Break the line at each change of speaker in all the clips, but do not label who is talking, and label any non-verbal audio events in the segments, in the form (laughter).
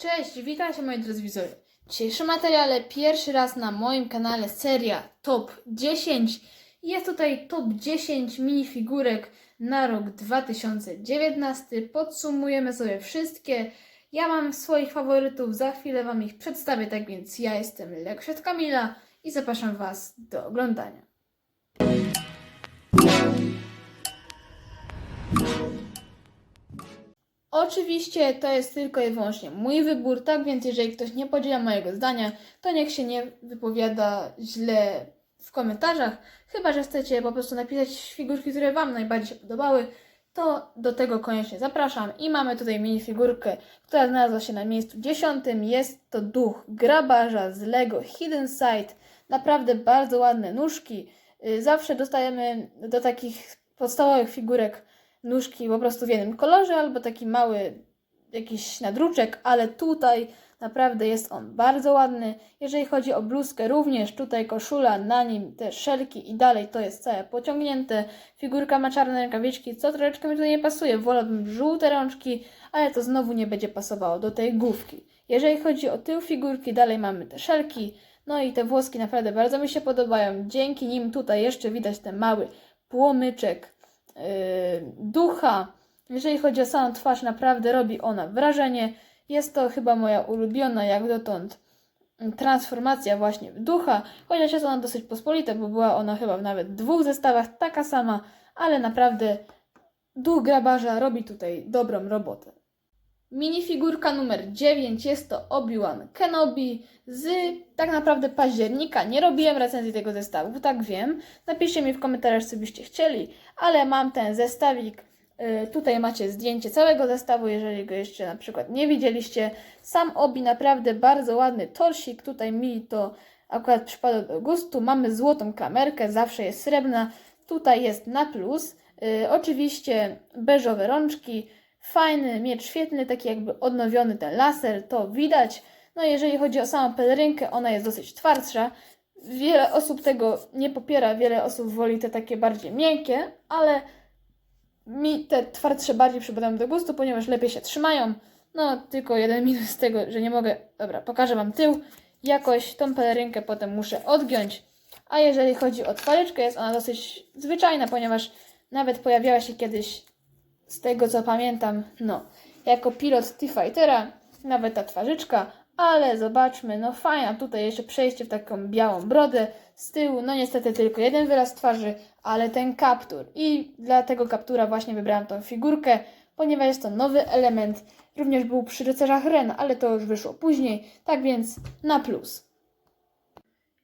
Cześć, witajcie moi drodzy widzowie. W dzisiejszym materiale pierwszy raz na moim kanale seria Top 10. Jest tutaj top 10 minifigurek na rok 2019. Podsumujemy sobie wszystkie. Ja mam swoich faworytów, za chwilę Wam ich przedstawię, tak więc ja jestem Leksiat Kamila i zapraszam Was do oglądania. Oczywiście to jest tylko i wyłącznie mój wybór, tak więc jeżeli ktoś nie podziela mojego zdania, to niech się nie wypowiada źle w komentarzach. Chyba, że chcecie po prostu napisać figurki, które Wam najbardziej się podobały, to do tego koniecznie zapraszam. I mamy tutaj minifigurkę, która znalazła się na miejscu dziesiątym. Jest to duch grabarza z Lego Hidden Side. Naprawdę bardzo ładne nóżki. Y, Zawsze dostajemy do takich podstawowych figurek nóżki po prostu w jednym kolorze, albo taki mały jakiś nadruczek, ale tutaj naprawdę jest on bardzo ładny. Jeżeli chodzi o bluzkę, również tutaj koszula, na nim te szelki i dalej to jest całe pociągnięte. Figurka ma czarne rękawiczki, co troszeczkę mi tutaj nie pasuje. Wolałbym żółte rączki, ale to znowu nie będzie pasowało do tej główki. Jeżeli chodzi o tył figurki, dalej mamy te szelki. No i te włoski naprawdę bardzo mi się podobają. Dzięki nim tutaj jeszcze widać ten mały płomyczek ducha. Jeżeli chodzi o samą twarz, naprawdę robi ona wrażenie. Jest to chyba moja ulubiona jak dotąd transformacja właśnie w ducha, chociaż jest ona dosyć pospolita, bo była ona chyba w nawet dwóch zestawach taka sama, ale naprawdę duch grabarza robi tutaj dobrą robotę. Minifigurka numer 9 jest to Obi-Wan Kenobi z tak naprawdę października. Nie robiłem recenzji tego zestawu, tak wiem. Napiszcie mi w komentarzach, co byście chcieli, ale mam ten zestawik. Y, Tutaj macie zdjęcie całego zestawu, jeżeli go jeszcze na przykład nie widzieliście. Sam Obi naprawdę bardzo ładny torsik. Tutaj mi to akurat przypada do gustu. Mamy złotą klamerkę, zawsze jest srebrna. Tutaj jest na plus. Y, Oczywiście beżowe rączki, fajny miecz świetlny, taki jakby odnowiony ten laser, to widać. No jeżeli chodzi o samą pelerynkę, ona jest dosyć twardsza. Wiele osób tego nie popiera, wiele osób woli te takie bardziej miękkie, ale mi te twardsze bardziej przypadają do gustu, ponieważ lepiej się trzymają. No, tylko jeden minus tego, że nie mogę. Dobra, pokażę Wam tył. Jakoś tą pelerynkę potem muszę odgiąć. A jeżeli chodzi o twarzyczkę, jest ona dosyć zwyczajna, ponieważ nawet pojawiała się kiedyś, z tego co pamiętam, no, jako pilot T-Fightera, nawet ta twarzyczka, ale zobaczmy, no fajna, tutaj jeszcze przejście w taką białą brodę z tyłu, no niestety tylko jeden wyraz twarzy, ale ten kaptur. I dla tego kaptura właśnie wybrałam tą figurkę, ponieważ jest to nowy element. Również był przy rycerzach Ren, ale to już wyszło później, tak więc na plus.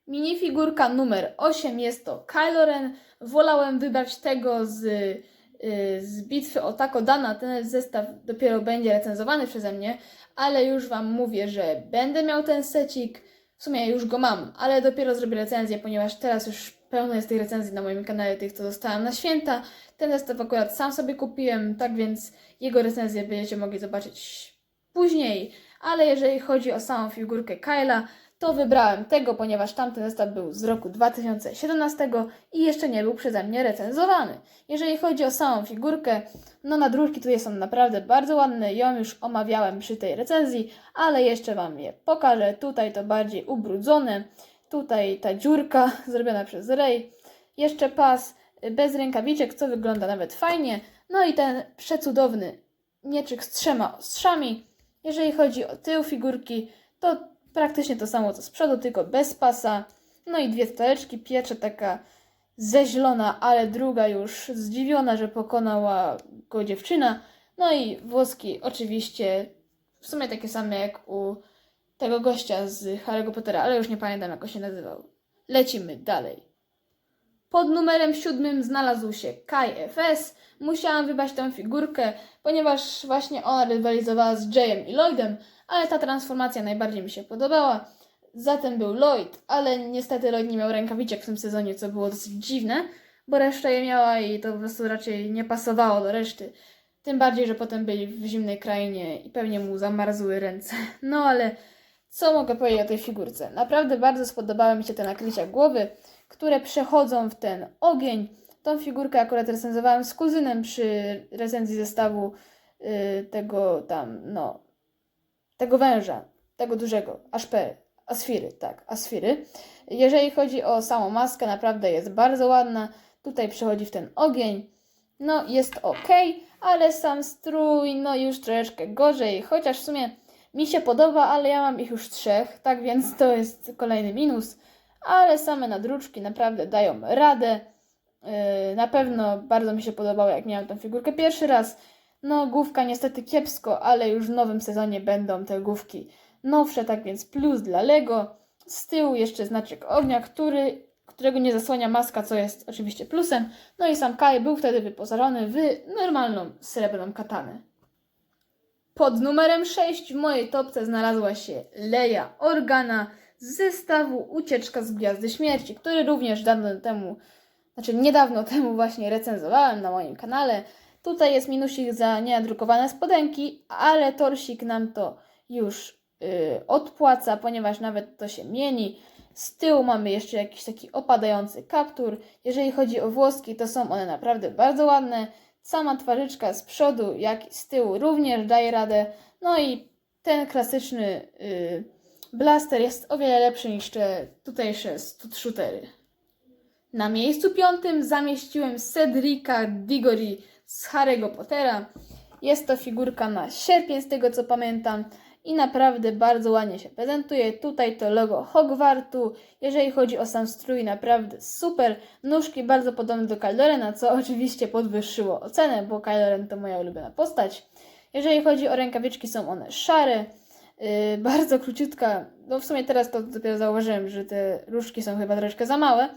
Minifigurka numer 8 jest to Kylo Ren. Wolałem wybrać tego z, z bitwy o Takodana. Ten zestaw dopiero będzie recenzowany przeze mnie, ale już Wam mówię, że będę miał ten secik. W sumie już go mam, ale dopiero zrobię recenzję, ponieważ teraz już pełno jest tych recenzji na moim kanale, tych co dostałam na święta. Ten zestaw akurat sam sobie kupiłem, tak więc jego recenzję będziecie mogli zobaczyć później. Ale jeżeli chodzi o samą figurkę Kyla, to wybrałem tego, ponieważ tamten zestaw był z roku 2017 i jeszcze nie był przeze mnie recenzowany. Jeżeli chodzi o samą figurkę, no nadruczki tutaj są naprawdę bardzo ładne, ją już omawiałem przy tej recenzji, ale jeszcze Wam je pokażę. Tutaj to bardziej ubrudzone, tutaj ta dziurka (laughs) zrobiona przez Ray, jeszcze pas y, bez rękawiczek, co wygląda nawet fajnie, no i ten przecudowny mieczyk z trzema ostrzami. Jeżeli chodzi o tył figurki, to praktycznie to samo co z przodu, tylko bez pasa. No i dwie stoleczki. Pierwsza taka zeźlona, ale druga już zdziwiona, że pokonała go dziewczyna. No i włoski oczywiście w sumie takie same jak u tego gościa z Harry'ego Pottera, ale już nie pamiętam jak się nazywał. Lecimy dalej. Pod numerem siódmym znalazł się Kai FS. Musiałam wybrać tę figurkę, ponieważ właśnie ona rywalizowała z Jayem i Lloydem, ale ta transformacja najbardziej mi się podobała. Zatem był Lloyd, ale niestety Lloyd nie miał rękawiczek w tym sezonie, co było dosyć dziwne, bo reszta je miała i to po prostu raczej nie pasowało do reszty. Tym bardziej, że potem byli w zimnej krainie i pewnie mu zamarzły ręce. (laughs) No ale co mogę powiedzieć o tej figurce? Naprawdę bardzo spodobały mi się te nakrycia głowy, które przechodzą w ten ogień. Tą figurkę akurat recenzowałem z kuzynem przy recenzji zestawu y, tego tam, no, tego węża, tego dużego, HP, Asfiry, tak, Asfiry. Jeżeli chodzi o samą maskę, naprawdę jest bardzo ładna. Tutaj przechodzi w ten ogień. No, jest ok, ale sam strój, no już troszeczkę gorzej, chociaż w sumie mi się podoba, ale ja mam ich już trzech, tak więc to jest kolejny minus. Ale same nadruczki naprawdę dają radę. Yy, na pewno bardzo mi się podobało, jak miałam tę figurkę pierwszy raz. No, główka niestety kiepsko, ale już w nowym sezonie będą te główki nowsze, tak więc plus dla Lego. Z tyłu jeszcze znaczek ognia, który, którego nie zasłania maska, co jest oczywiście plusem. No i sam Kai był wtedy wyposażony w normalną srebrną katanę. Pod numerem 6 w mojej topce znalazła się Leia Organa z zestawu Ucieczka z Gwiazdy Śmierci, który również dawno temu, znaczy niedawno temu właśnie recenzowałem na moim kanale. Tutaj jest minusik za niedrukowane spodenki, ale torsik nam to już yy, odpłaca, ponieważ nawet to się mieni. Z tyłu mamy jeszcze jakiś taki opadający kaptur. Jeżeli chodzi o włoski, to są one naprawdę bardzo ładne. Sama twarzyczka z przodu, jak i z tyłu również daje radę. No i ten klasyczny yy, blaster jest o wiele lepszy niż te tutejsze shootery. Na miejscu piątym zamieściłem Cedrica Diggory z Harry'ego Pottera. Jest to figurka na sierpień, z tego co pamiętam, i naprawdę bardzo ładnie się prezentuje. Tutaj to logo Hogwartu. Jeżeli chodzi o sam strój, naprawdę super. Nóżki bardzo podobne do Kylo co oczywiście podwyższyło ocenę, bo Kylo to moja ulubiona postać. Jeżeli chodzi o rękawiczki, są one szare. Yy, bardzo króciutka. No w sumie teraz to dopiero zauważyłem, że te różdżki są chyba troszkę za małe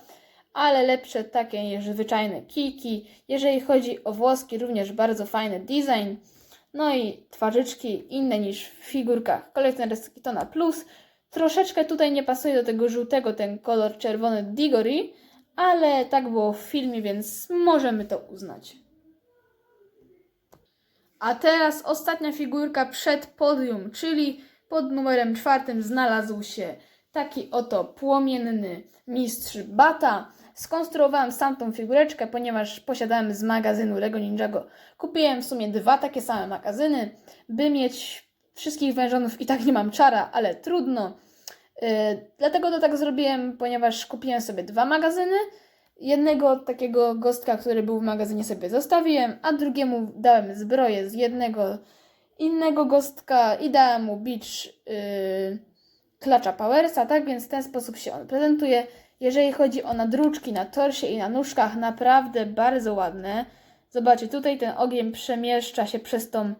ale lepsze takie niż zwyczajne kijki. Jeżeli chodzi o włoski, również bardzo fajny design. No i twarzyczki inne niż w figurkach kolekcjonerskich to na plus. Troszeczkę tutaj nie pasuje do tego żółtego ten kolor czerwony Diggory, ale tak było w filmie, więc możemy to uznać. A teraz ostatnia figurka przed podium, czyli pod numerem czwartym znalazł się taki oto płomienny mistrz Bata. Skonstruowałem sam tą figureczkę, ponieważ posiadałem z magazynu Lego Ninjago. Kupiłem w sumie dwa takie same magazyny, by mieć wszystkich wężonów i tak nie mam czara, ale trudno. Yy, dlatego to tak zrobiłem, ponieważ kupiłem sobie dwa magazyny. Jednego takiego gostka, który był w magazynie sobie zostawiłem, a drugiemu dałem zbroję z jednego innego gostka i dałem mu beach yy, klacza Powersa, tak więc w ten sposób się on prezentuje. Jeżeli chodzi o nadruczki na torsie i na nóżkach, naprawdę bardzo ładne. Zobaczcie, tutaj ten ogień przemieszcza się przez tą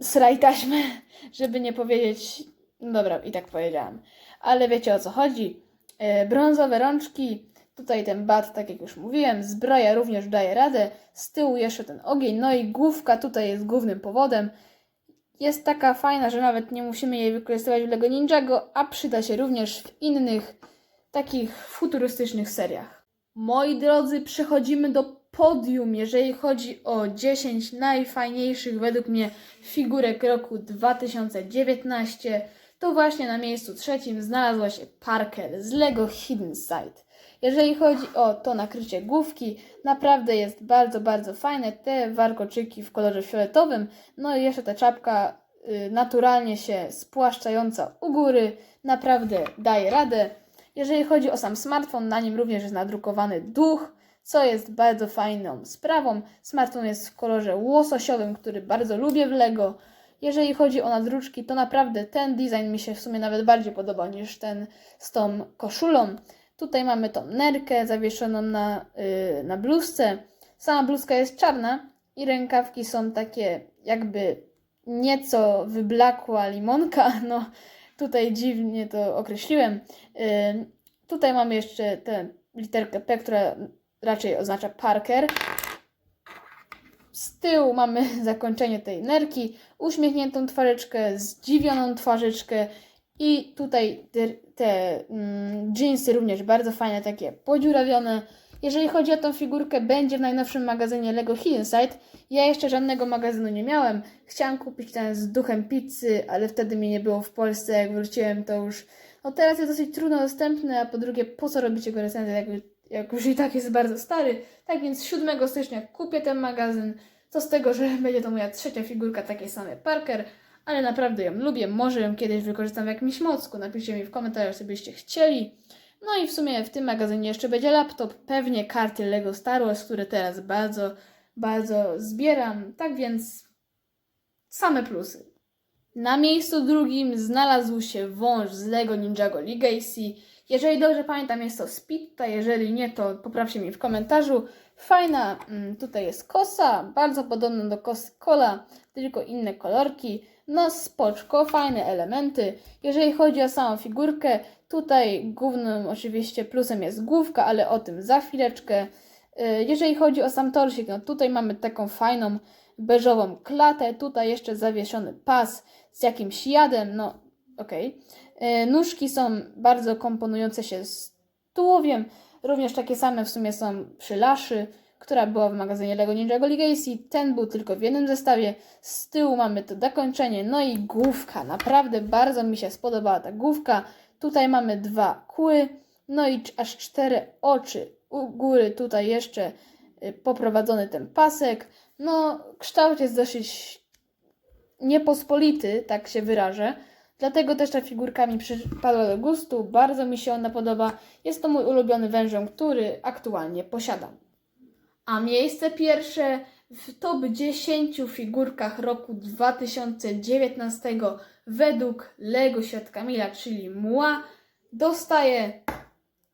sraj taśmę, (laughs) żeby nie powiedzieć... No dobra, i tak powiedziałam. Ale wiecie o co chodzi. E, brązowe rączki, tutaj ten bat, tak jak już mówiłem, zbroja również daje radę. Z tyłu jeszcze ten ogień, no i główka tutaj jest głównym powodem. Jest taka fajna, że nawet nie musimy jej wykorzystywać w LEGO Ninjago, a przyda się również w innych takich futurystycznych seriach. Moi drodzy, przechodzimy do podium, jeżeli chodzi o 10 najfajniejszych według mnie figurek roku 2019. To właśnie na miejscu trzecim znalazła się Parker z LEGO Hidden Side. Jeżeli chodzi o to nakrycie główki, naprawdę jest bardzo, bardzo fajne. Te warkoczyki w kolorze fioletowym, no i jeszcze ta czapka y, naturalnie się spłaszczająca u góry, naprawdę daje radę. Jeżeli chodzi o sam smartfon, na nim również jest nadrukowany duch, co jest bardzo fajną sprawą. Smartfon jest w kolorze łososiowym, który bardzo lubię w Lego. Jeżeli chodzi o nadruczki, to naprawdę ten design mi się w sumie nawet bardziej podoba niż ten z tą koszulą. Tutaj mamy tą nerkę zawieszoną na, yy, na bluzce. Sama bluzka jest czarna i rękawki są takie jakby nieco wyblakła limonka. (laughs) No, tutaj dziwnie to określiłem. Yy, tutaj mamy jeszcze tę literkę P, która raczej oznacza Parker. Z tyłu mamy (laughs) zakończenie tej nerki, uśmiechniętą twarzyczkę, zdziwioną twarzyczkę i tutaj te, te mm, jeansy również bardzo fajne, takie podziurawione. Jeżeli chodzi o tą figurkę, będzie w najnowszym magazynie Lego Hidden Side. Ja jeszcze żadnego magazynu nie miałem. Chciałam kupić ten z duchem pizzy, ale wtedy mnie nie było w Polsce. Jak wróciłem, to już. No teraz jest dosyć trudno dostępny, a po drugie, po co robić jego recenzję, jak, jak już i tak jest bardzo stary. Tak więc 7 stycznia kupię ten magazyn. Co z tego, że będzie to moja trzecia figurka takiej samej Parker. Ale naprawdę ją lubię. Może ją kiedyś wykorzystam w jakimś mocku. Napiszcie mi w komentarzach, co byście chcieli. No i w sumie w tym magazynie jeszcze będzie laptop, pewnie karty Lego Star Wars, które teraz bardzo, bardzo zbieram. Tak więc same plusy. Na miejscu drugim znalazł się wąż z Lego Ninjago Legacy. Jeżeli dobrze pamiętam, jest to Spitta, jeżeli nie, to poprawcie mi w komentarzu. Fajna, mm, tutaj jest kosa, bardzo podobna do kosy Cola, tylko inne kolorki. No spoczko, fajne elementy. Jeżeli chodzi o samą figurkę, tutaj głównym oczywiście plusem jest główka, ale o tym za chwileczkę. Y, Jeżeli chodzi o sam torsik, no tutaj mamy taką fajną beżową klatę, tutaj jeszcze zawieszony pas z jakimś jadem, no okej. Y, Nóżki są bardzo komponujące się z tułowiem, również takie same w sumie są przy Laszy, która była w magazynie Lego Ninjago Legacy. Ten był tylko w jednym zestawie. Z tyłu mamy to dokończenie, no i główka. Naprawdę bardzo mi się spodobała ta główka. Tutaj mamy dwa kły, no i aż cztery oczy. U góry tutaj jeszcze y, poprowadzony ten pasek. No, kształt jest dosyć niepospolity, tak się wyrażę. Dlatego też ta figurka mi przypadła do gustu. Bardzo mi się ona podoba. Jest to mój ulubiony wężoł, który aktualnie posiadam. A miejsce pierwsze w top 10 figurkach roku 2019 według Lego Świat Kamila, czyli MUA, dostaje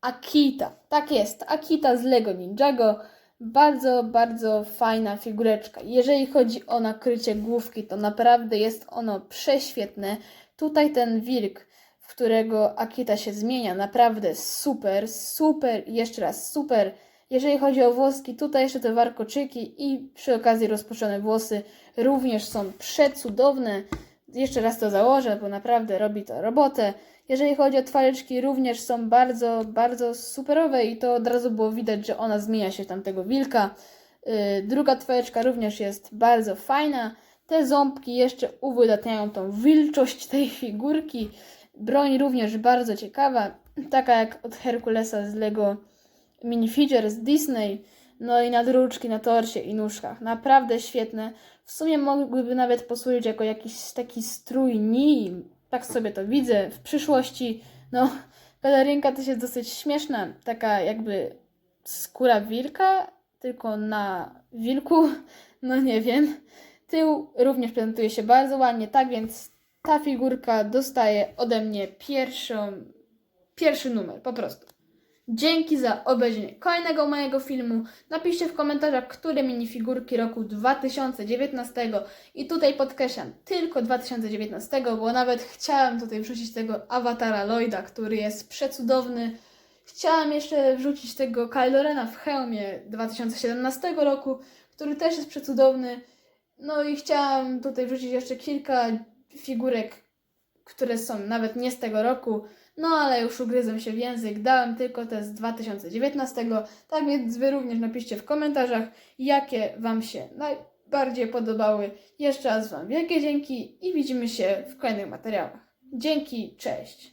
Akita. Tak jest, Akita z Lego Ninjago. Bardzo, bardzo fajna figureczka. Jeżeli chodzi o nakrycie główki, to naprawdę jest ono prześwietne. Tutaj ten wilk, w którego Akita się zmienia, naprawdę super, super jeszcze raz super. Jeżeli chodzi o włoski, tutaj jeszcze te warkoczyki i przy okazji rozpuszczone włosy również są przecudowne. Jeszcze raz to założę, bo naprawdę robi to robotę. Jeżeli chodzi o twarzyczki, również są bardzo, bardzo superowe i to od razu było widać, że ona zmienia się tamtego wilka. Yy, druga twarzyczka również jest bardzo fajna. Te ząbki jeszcze uwydatniają tą wilczość tej figurki. Broń również bardzo ciekawa, taka jak od Herkulesa z Lego minifigure z Disney, no i nadruczki na torsie i nóżkach. Naprawdę świetne. W sumie mogłyby nawet posłużyć jako jakiś taki strój Nii. Tak sobie to widzę w przyszłości. No, (laughs) pelerynka też jest dosyć śmieszna. Taka jakby skóra wilka, tylko na wilku. (laughs) No nie wiem. Tył również prezentuje się bardzo ładnie, tak więc ta figurka dostaje ode mnie pierwszą, pierwszy numer, po prostu. Dzięki za obejrzenie kolejnego mojego filmu. Napiszcie w komentarzach, które minifigurki roku 2019 i tutaj podkreślam tylko 2019, bo nawet chciałam tutaj wrzucić tego awatara Lloyda, który jest przecudowny. Chciałam jeszcze wrzucić tego Kylo Rena w hełmie 2017 roku, który też jest przecudowny. No i chciałam tutaj wrzucić jeszcze kilka figurek, które są nawet nie z tego roku. No ale już ugryzłem się w język, dałem tylko te z 2019, tak więc Wy również napiszcie w komentarzach, jakie Wam się najbardziej podobały. Jeszcze raz Wam wielkie dzięki i widzimy się w kolejnych materiałach. Dzięki, cześć!